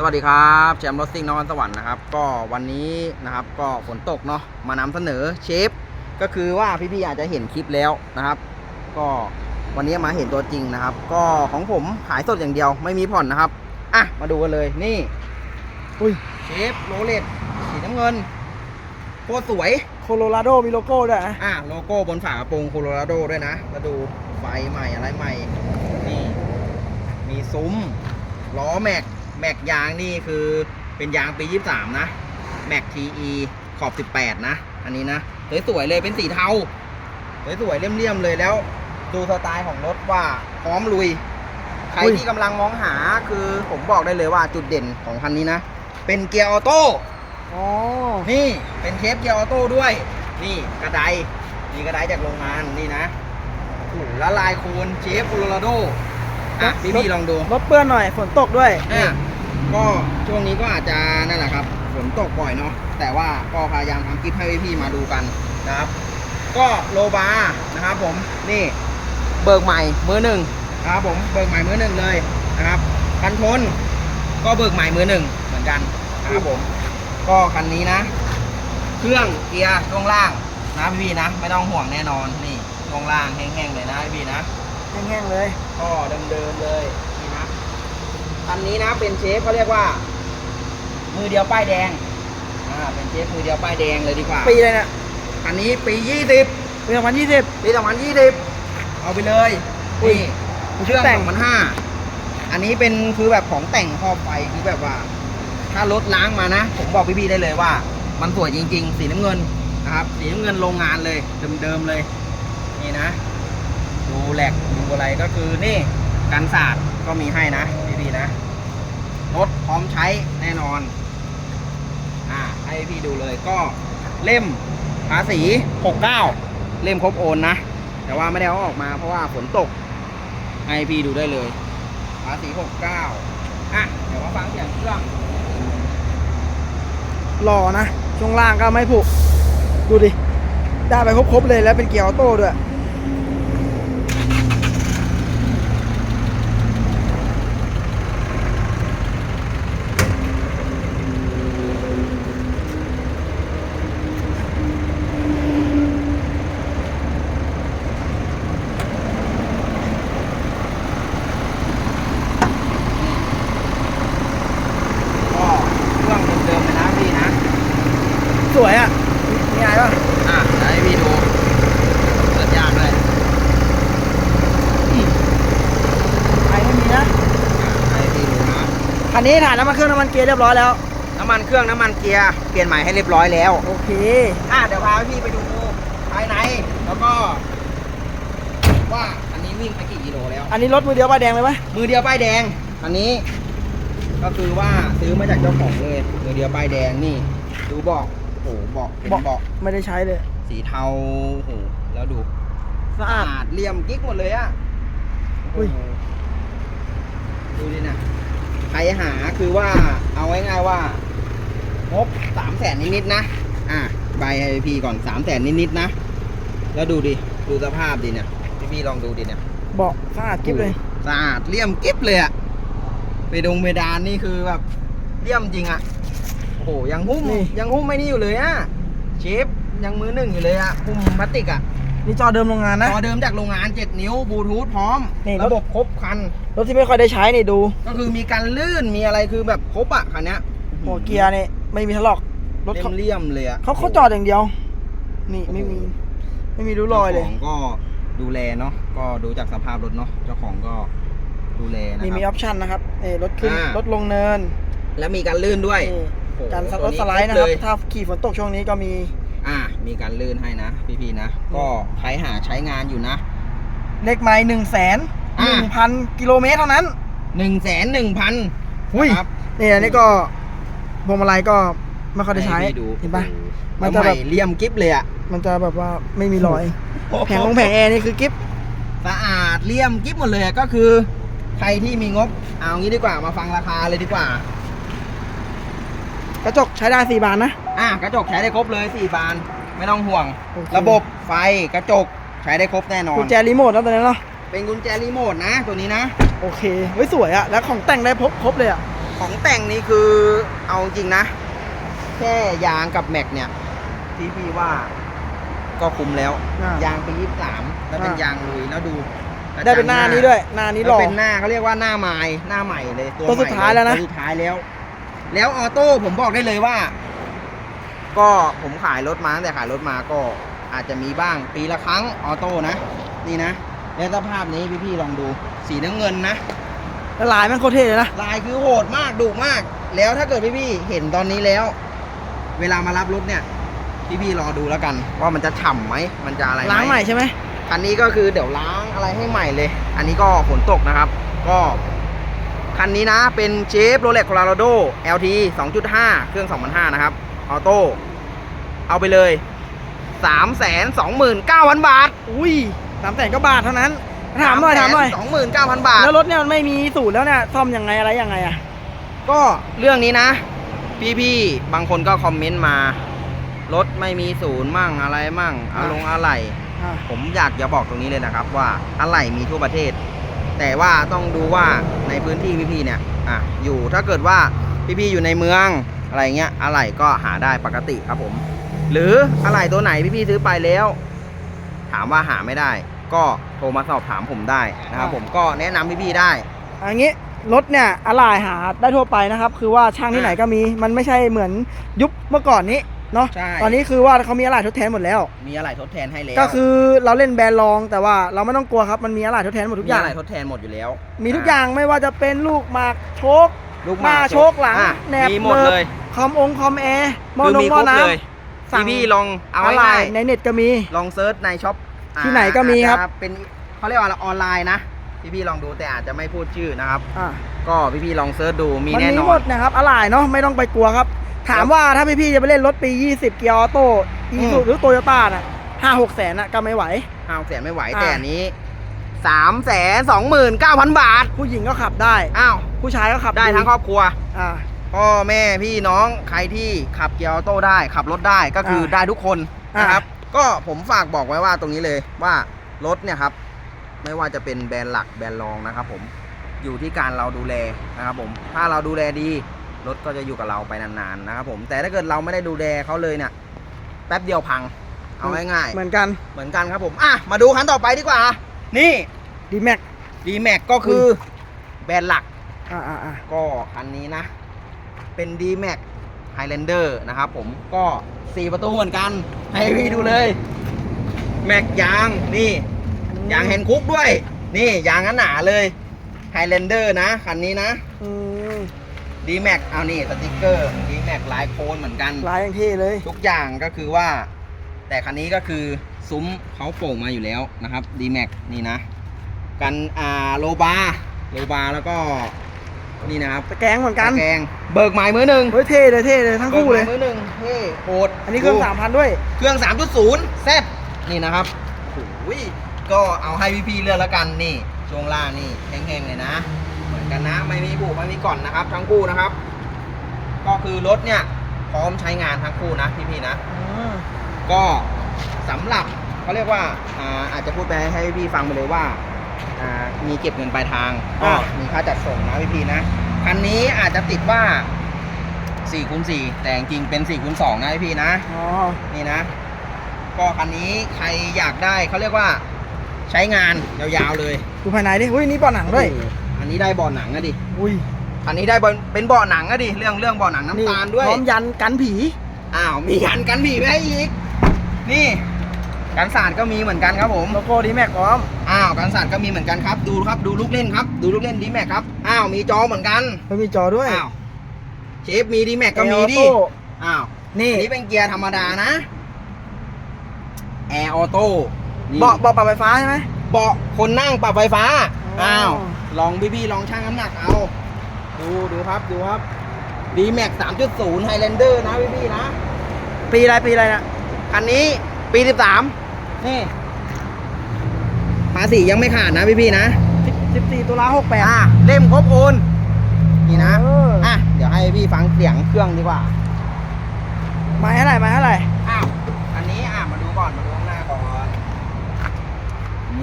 สวัสดีครับแชมป์รถซิ่งนครสวรรค์นะครับ ก็วันนี้นะครับก็ฝนตกเนาะมานำเสนอเชฟก็คือว่าพี่ๆอาจจะเห็นคลิปแล้วนะครับ ก็วันนี้มาเห็นตัวจริงนะครับ ก็ของผมขายสดอย่างเดียวไม่มีผ่อนนะครับอะมาดูกันเลยนี่อุ้ยเชฟโรเล็ตสีน้ำเงินโคตรสวยโคโลราโดมีโลโก้ด้วยนะอะโลโก้บนฝากระโปรงโคโลราโดด้วยนะมาดูไฟใหม่อะไรใหม่นี่มีซุ้มล้อแม็ก แม็กยางนี่คือเป็นยางปี 23 นะแม็ก TE ขอบ 18 นะ อันนี้นะสวยๆเลยเป็นสีเทาสวยๆเลี่ยมๆเลยแล้ว ดูสไตล์ของรถว่าพร้อมลุย ใครที่กำลังมองหาคือผมบอกได้เลยว่าจุดเด่นของคันนี้นะ เป็นเกียร์ออโต้อ๋อนี่เป็นเทปเกียร์ออโต้ด้วย นี่กระไดนี่กระไดจากโรงงานนี่นะโอ้โหละลายโคนเชฟโคโลราโดอะพี่พี่ๆลองดูรถเปื้อนหน่อยฝนตกด้วยอะ ก็ช่วงนี้ก็อาจจะนั่นแหละครับฝนตกบ่อยเนาะแต่ว่าก็พยายามทำคลิปให้พี่ๆมาดูกันนะครับ ก็โลบาร์นะครับผมนี่เบิกใหม่มือหนึ่งนะครับผมเบิกใหม่มือหนึ่งเลยนะครับกันชนก็เบิกใหม่มือหนึ่งเหมือนกันนะครับผม ก็คันนี้นะ เครื่องเกียร์ช่วงล่างนะพี่ๆนะ ไม่ต้องห่วงแน่นอนนี่ช่วงล่างแห้งๆเลยนะพี่ๆนะแห้งๆเลยก็เดิมๆเลยนี่นะ คันนี้นะเป็นเชฟเขาเรียกว่า มือเดียวป้ายแดงอ่าเป็นเชฟมือเดียวป้ายแดงเลยดีกว่าปีเลยเนี่ยคันนี้ปี20ปีสองพันยี่สิบปี2020เอาไปเลยอุ้ยนี่เครื่องแต่ง2005อันนี้เป็นคือแบบของแต่งครอบไฟคือแบบว่า ถ้ารถล้างมานะ ผมบอกพี่ๆได้เลยว่า มันสวยจริง ๆ สีน้ำเงินนะครับ สีน้ำเงินโรงงานเลยเดิมๆเลย นี่นะ ดูแหลกดูอะไรก็คือนี่กันศาสตร์ก็มีให้นะ พี่นะ รถพร้อมใช้แน่นอน อ่า ให้พี่ดูเลยก็เล่มภาษี69 เล่มครบโอนนะ แต่ว่าไม่ได้เอาออกมาเพราะว่าฝนตก ให้พี่ดูได้เลย ภาษี69อะ เดี๋ยวมาฟังเสียงเครื่องหล่อนะ ช่วงล่างก็ไม่ผุดูดิ ได้ไปครบๆเลยแล้วเป็นเกียร์ออโต้ด้วย ก็เครื่องเดิมๆเลยนะพี่นะ สวยอะ มีอะไรป่ะอะเดี๋ยวให้พี่ดูเปิดยากเลยไอไม่มีนะ อะให้พี่ดูนะ คันนี้ถ่ายน้ำมันเครื่องน้ำมันเกียร์เรียบร้อยแล้ว น้ำมันเครื่องน้ำมันเกียร์ เปลี่ยนใหม่ให้เรียบร้อยแล้ว โอเค อะเดี๋ยวพาพี่ไปดูภายใน แล้วก็ ว่าอันนี้วิ่งไปกี่กิโลแล้ว อันนี้รถมือเดียวป้ายแดงเลยไหมมือเดียวป้ายแดง อันนี้ ก็คือว่าซื้อมาจากเจ้าของเลย มือเดียวป้ายแดงนี่ ดูเบอกโอ้โหเบอกเป็นเบอก ไม่ได้ใช้เลย สีเทาโอ้โหแล้วดูสะอาด เหลี่ยมกิ๊กหมดเลยอะอุ้ยดูดินะใครหาคือว่าเอาง่ายๆว่างบสามแสนนิดๆนะ อะใบให้พี่ก่อนสามแสนนิดๆนะ แล้วดูดิ ดูสภาพดิเนี่ยพี่พี่ลองดูดิเนี่ย เบาะสะอาดกิ๊บเลย สะอาดเลี่ยมกิ๊บเลยอะไปดงเพดานนี่คือแบบเลี่ยมจริงอะโอ้โหยังหุ้มนี่ ยังหุ้มไม่นี่อยู่เลยอะเชฟยังมือหนึ่งอยู่เลยอะหุ้มพลาสติกอะนี่จอเดิมโรงงานนะจอเดิมจากโรงงาน 7 นิ้วบลูทูธพร้อม นี่รถ ระบบครบคัน รถที่ไม่ค่อยได้ใช้นี่ดูก็คือมีการลื่นมีอะไรคือแบบครบอะคันเนี้ยหัวเกียร์นี่ไม่มีทะลอกรถเขาเลี่ยมๆเลยอะเขาเขาจอดอย่างเดียว นี่ไม่มี ไม่มีริ้วรอยเลย จ้าของก็ดูแลเนาะก็ดูจากสภาพรถเนาะเจ้าของก็ดูแลนะนี่มีอคอรับปชั่นนะครับเออรถขึ้นอ่ารถลงเนินแล้วมีการลื่นด้วย นี่โอ้โห การสตัวรถสไลด์นะคเลรับยถ้าขี่ฝนตกช่วงนี้ก็มี อ่า มีการลื่นให้นะ พี่ๆนะ ก็ใช้หาใช้งานอยู่นะ เลขไม้หนึ่งแสนหอ่านึ่งพันกิโลเมตรเท่านั้นหนึ่งแสนหนึ่งพันอุ้ยครับนี่อันนี้ก็พวงมาลัยก็ไม่ค่อยได้ใช้ให้พี่ดูเห็นปะมัมันนจะจะแบแบบบเลี่ยมกิ๊บเลยอะมันจะแบบว่าไม่มีรอย แผงลงแผงแอร์นี่คือกิฟสะอาดเลี่ยมกิ๊บหมดเลยอะก็คือ ใครที่มีงบ เอางี้ดีกว่ามาฟังราคาเลยดีกว่าก ระจกใช้ได้สี่บานนะ อะกระจกใช้ได้ครบเลย4บานไม่ต้องห่วง โอเค ระบบไฟกระจกใช้ได้ครบแน่นอน กุญแจรีโมทนะตัวนี้เนาะเป็นกุญแจรีโมทนะ ตัวนี้นะ โอเคเฮ้ยสวยอะแล้วของแต่งได้ครบครบเลยอะใของแต่งนี่คือเอาจริงนะ แค่ยางกับแม็กเนี่ยที่พี่ว่าก็คุ้มแล้ว อ่ายางปียี่สามแล้วเป็นอ่ายยางลุยแล้วดูกระได้เป็นหน้านี้ด้วยหน้านี้หแล้ล่วอเป็นหน้าเขาเรียกว่าหน้าไม้หน้าใหม่เลยตัวตัวสุดใหม่ท้ายแล้วนะ ตัวสุดท้ายแล้ว แล้วออโต้ผมบอกได้เลยว่า ก็ผมขายรถมาตั้งแต่ขายรถมาก็อาจจะมีบ้างปีละครั้งออโต้นะ นี่นะ แล้วสภาพนี้พี่ๆลองดู สีน้ำเงินนะแล้วลายมันโคตรเท่เลยนะ ลายคือโหดมากดุมาก แล้วถ้าเกิดพี่ๆเห็นตอนนี้แล้ว เวลามารับรถเนี่ย พี่ๆรอดูแล้วกัน ว่ามันจะฉ่ำไหมมันจะอะไรไหมล้างใหม่ใช่ไหมคันนี้ก็คือเดี๋ยวล้างอะไรให้ใหม่เลย อันนี้ก็ฝนตกนะครับ ก็ คันนี้นะเป็นเจฟโรเล็กโคลาโด LT 2.5 เครื่อง2005นะครับ ออโต้ เอาไปเลย 329,000 บาท อุ้ยสามแสนก็บาทเท่านั้น ถามหน่อยถามหน่อย29,000 บาท แล้วรถเนี่ยมันไม่มีสูตรแล้วเนี่ยซ่อมยังไงอะไรยังไงอะก็เรื่องนี้นะ พี่ๆ บางคนก็คอมเมนต์มา รถไม่มีศูนย์มั่งอะไรมั่งอาลงอะไรอ่าผมอยากจะบอกตรงนี้เลยนะครับว่าอะไหล่มีทั่วประเทศ แต่ว่าต้องดูว่าในพื้นที่พี่ๆเนี่ยอะอยู่ถ้าเกิดว่าพี่ๆอยู่ในเมืองอะไรเงี้ยอะไหล่ก็หาได้ปกติครับผม หรืออะไหล่ตัวไหนพี่ๆซื้อไปแล้ว ถามว่าหาไม่ได้ ก็โทรมาสอบถามผมได้นะครับผมก็แนะนำพี่ๆได้ อันนี้รถเนี่ยอะไหล่หาได้ทั่วไปนะครับ คือว่าช่างที่ไหนก็มี มันไม่ใช่เหมือนยุคเมื่อก่อนนี้ เนาะใช่ ตอนนี้คือว่าเขามีอะไหล่ทดแทนหมดแล้ว มีอะไหล่ทดแทนให้แล้วก็คือเราเล่นแบรนด์รองแต่ว่าเราไม่ต้องกลัวครับมันมีอะไหล่ทดแทนหมดทุกอย่างมีะไหล่ทดแทนหมดอยู่แล้วมีทุกอย่างไม่ว่าจะเป็นลูกหมากโชคลูกหน้าโชคหลังอะแหนบมีหมดเนิบ เลยคอมองคอมแอร์หมอคือนงมีหคม้รอบน้เลยำสั่งพี่ๆลองเอาอะไรง่ายในเน็ตก็มีๆลองเซิร์ชในช็อปอ่าที่ไหนก็มีครับ อาจจะเป็นเขาเรียกว่าอะไรออนไลน์นะพี่ๆลองดูแต่อาจจะไม่พูดชื่อนะครับ อ่าก็พี่ๆลองเซิร์ชดูมีมันแน่มีนอหมน ดนะครับอะไหล่เนาะไม่ต้องไปกลัวครับ ถามว่าถ้าพี่ๆจะไปเล่นรถปี 20 เกียร์ออโต้อีซูอืมหรือโตโยต้าน่ะห้าหกแสนน่ะก็ไม่ไหวห้าแสนไม่ไหวอ่าแต่อันนี้สามแสนสองหมื่นเก้าพันบาท ผู้หญิงก็ขับได้ อ้าว ผู้ชายก็ขับได้ทั้งครอบครัว อ่าพ่อแม่พี่น้องใครที่ขับเกียร์ออโต้ได้ ขับรถได้ก็คืออ่าได้ทุกคนอ่านนะครับ ก็ผมฝากบอกไว้ว่าตรงนี้เลยว่ารถเนี่ยครับ ไม่ว่าจะเป็นแบรนด์หลักแบรนด์รองนะครับผมอยู่ที่การเราดูแลนะครับผม ถ้าเราดูแลดี รถก็จะอยู่กับเราไปนานๆนะครับผมแต่ถ้าเกิดเราไม่ได้ดูแลเขาเลยเนี่ยแป๊บเดียวพัง เอาง่ายเหมือนกันๆเหมือนกันครับผมอะมาดูคันต่อไปดีกว่า นี่ดีแม็ก d m a x ก็คือแบรนด์หลักอ่าอ่าอ่าก็คันนี้นะ เป็น d m a x Highlander นะครับผมก็4ประตูเหมือนกันให้พี่ดูเลยแม็กยางนี่ยางแฮนด์คุกด้วย นี่ยางหนาๆเลย Highlander นะคันนี้นะอืม d m a x เอานี่สติกเกอร์ d m a x ลายโคนเหมือนกัน ลายอย่างเท่เลย ทุกอย่างก็คือว่า แต่คันนี้ก็คือซุ้มเขาโป่งมาอยู่แล้วนะครับ d m a x นี่นะ กันอ่าโลบาโลบาแล้วก็นี่นะครับตะแกรงเหมือนกันตะแกรงเบิกหมายมือหนึ่งเฮ้ยเท่เลยเท่เลยทั้งคู่เลย บิกหมายมือหนึ่งเท่โหดอันนี้เครื่องดูสามพันด้วย เครื่อง 3.0แซดนี่นะครับโอ้ยก็เอาให้พี่ๆเลือกแล้วกันนี่ช่วงล่างนี่แห้งๆเลยนะเหมือน กันนะ ไม่มีบุไม่มีก่อนนะครับ ทั้งคู่นะครับ ก็คือรถเนี่ยพร้อมใช้งานทั้งคู่นะพี่ๆนะก็สำหรับเขาเรียกว่าอ่าอาจจะพูดไปให้พี่ฟังไปเลยว่าอ่ามีเก็บเงินปลายทางก็อะมีค่าจัดส่งนะพี่พีนะคันนี้อาจจะติดว่า4คูณ4แต่จริงๆเป็น4คูณ2นะพี่พีนะ อ๋อ นี่นะ ก็คันนี้ใครอยากได้เขาเรียกว่า ใช้งานยาวๆเลย ดูภายในดิอุ้ยนี่เบาะหนังด้วย โอ้โห อันนี้ได้เบาะหนังอะดิ อุ้ยอันนี้ได้เบาะเป็นเบาะหนังอะดิ เรื่องเรื่องเบาะหนังน้ำตาลด้วย พร้อมยันกันผี อ้าว มีกันกันผีไว้ให้อีก นี่ กันศาสตร์ก็มีเหมือนกันครับผม โลโก้ดีแม็กพร้อม อ้าวกันศาสตร์ก็มีเหมือนกันครับ ดูครับ ดูลูกเล่นครับ ดูลูกเล่นดีแม็กครับ อ้าว มีจอเหมือนกัน ไม่มีจอด้วยอ้าว เชฟมีดีแม็กก็มีดิแอร์ออโต้อ้าว นี่ อันนี้เป็นเกียร์ธรรมดานะ แอร์ออโต้นี่เบาะเบาะปรับไฟฟ้าใช่ไหม เบาะคนนั่งปรับไฟฟ้าอ๋ออ้อ้าว ลองพี่ๆลองชั่งน้ำหนักเอา ดูดูครับดูครับดีแม็ก3.0ไฮแลนเดอร์นะพี่ๆนะ ปีอะไรปีอะไรนะคันนี้ปี 13 นี่ภาษียังไม่ขาดนะพี่ๆนะสิบสี่ตุลาหกแปดอะเล่มครบโอนนี่นะเอออ่อะเดี๋ยวให้พี่ฟังเสียงเครื่องดีกว่าไม้เท่าไหร่ไม้เท่าไหร่อ้าวอันนี้อะมาดูก่อนมาดูข้างหน้าก่อน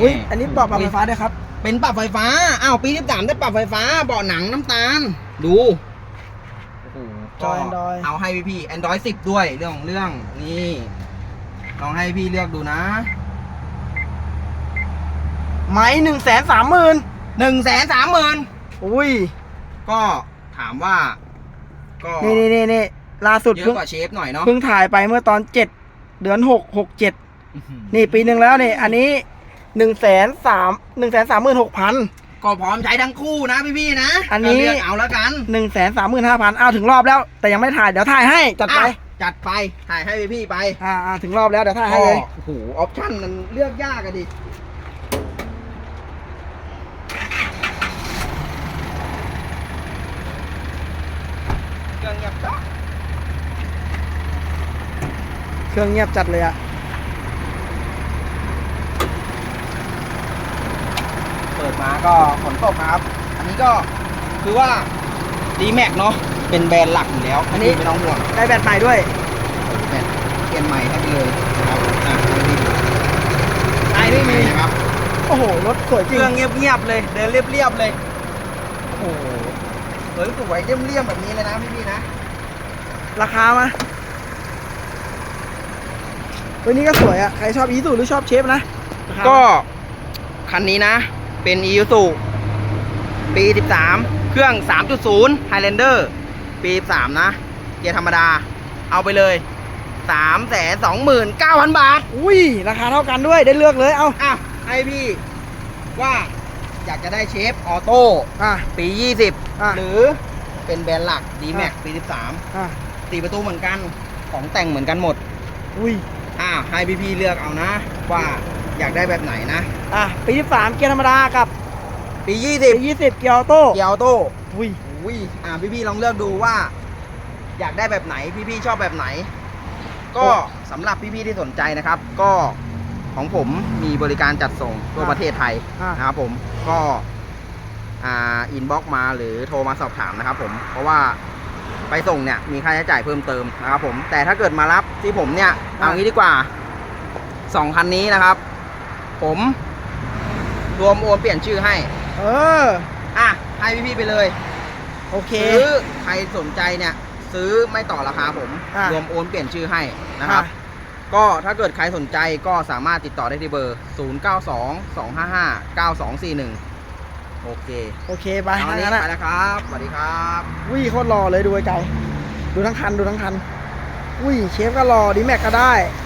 อุ้ยอันนี้เบาะปรับไฟฟ้าด้วยครับ เป็นปรับไฟฟ้าอ้าวปี13ได้ปรับไฟฟ้าเบาะหนังน้ำตาล ดูจอ Android เอาให้พี่พี่ Android 10ด้วยเรื่องของเรื่องนี่ลองให้พี่เลือกดูนะไม้หนึ่งแสนสามหมื่นหนึ่งแสนสามหมื่นอุ้ยก็ถามว่า ก็นี่นี่นี่นี่ล่าสุดเยเพิ่อะงกว่าเชฟหน่อยเนาะเพิ่งถ่ายไปเมื่อตอนเจ็ดเดือนหกหกเจ็ดอื้อหือนี่ปีหนึ่งแล้วนี่อันนี้ หนึ่งแสนสามหนึ่งแสนสามหมื่นหกพัน ก็พร้อมใช้ทั้งคู่นะพี่พี่ๆนะอันนี้ ก็เลือกเอาแล้วกันหนึ่งแสนสามหมื่นห้าพันอ้าวถึงรอบแล้ว แต่ยังไม่ถ่ายเดี๋ยวถ่ายให้จัดไปอะจัดไปถ่ายให้พี่พี่ๆไปอ่าอ่าถึงรอบแล้วเดี๋ยวถ่ายให้เลยโอ้โหออปชั่นมันเลือกยากอะดิเครื่องเงียบจ๊อกเครื่องเงียบจัดเลยอะ เปิด มาก็ฝนตกนะครับ อันนี้ก็คือว่าดีแม็กเนาะเป็นแบรนด์หลักอยู่แล้ว อันนี้ไม่ต้องห่วงได้แบตใหม่ด้วยแบตเปลี่ยนใหม่ให้ไปเลยนะครับอะไอไม่มีนะครับโอ้โหรถสวยเคจริงรื่องเงียบๆเลยเดินเรียบๆเลยโอ้โหสวยสวยเรียบๆแบบนี้เลยนะพี่ๆนะ ราคามาตัวนี้ก็สวยอะใครชอบอีซูหรือชอบเชฟนะราคาก็คันนี้นะ เป็น i s u ปี 13 เครื่อง 3.0 Highlander ปี 13 นะ เกียร์ธรรมดา เอาไปเลย3 2 9 0 0 0 บาท อุ้ย ราคาเท่ากันด้วยได้เลือกเลย เอาอะให้พี่ว่าอยากจะได้เชฟออโต้อะ ปีอะ20 หรือเป็นแบรนด์หลัก D Max ปีอะ13สี่ประตูเหมือนกันของแต่งเหมือนกันหมด อุ้ยอะให้พี่ๆเลือกเอานะว่า อยากได้แบบไหนนะ อะ ปีที่สามเกียร์ธรรมดากับปีปี20ยี่สิบเกียร์ออโต้เกียร์ออโต้อุ้ยอุ้ยอ่าพี่พี่ๆลองเลือกดูว่า อยากได้แบบไหนพี่พี่ๆชอบแบบไหน ก็สำหรับพี่พี่ๆที่สนใจนะครับ ก็ของผมมีบริการจัดส่งทั่วอ่าประเทศไทยอะนะครับผมก็อ่าอินบ็อกมาหรือโทรมาสอบถามนะครับ ผมเพราะว่าไปส่งเนี่ยมีค่าใช้จ่ายเพิ่มเติมนะครับผมแต่ถ้าเกิดมารับที่ผมเนี่ยเอางี้ดีกว่าสองคันนี้นะครับ ผมรวมโอนเปลี่ยนชื่อให้ เออ อะ ให้พี่พี่ๆไปเลย โอเค ซื้อใครสนใจเนี่ย ซื้อไม่ต่อราคาผม อะ รวมโอนเปลี่ยนชื่อให้นะครับ อะก็ถ้าเกิดใครสนใจก็สามารถติดต่อได้ที่เบอร์ 0 9 2 2 5 5 9 2 4 1 โอเคโอเคไปเอาทาอันงนี้นั้นไปอะแล้วครับ สวัสดีครับอุ้ยโคตรรอเลยดูไกลๆดูทั้งคันดูทั้งคันอุ้ยเชฟก็รอดีแม็กก็ได้ค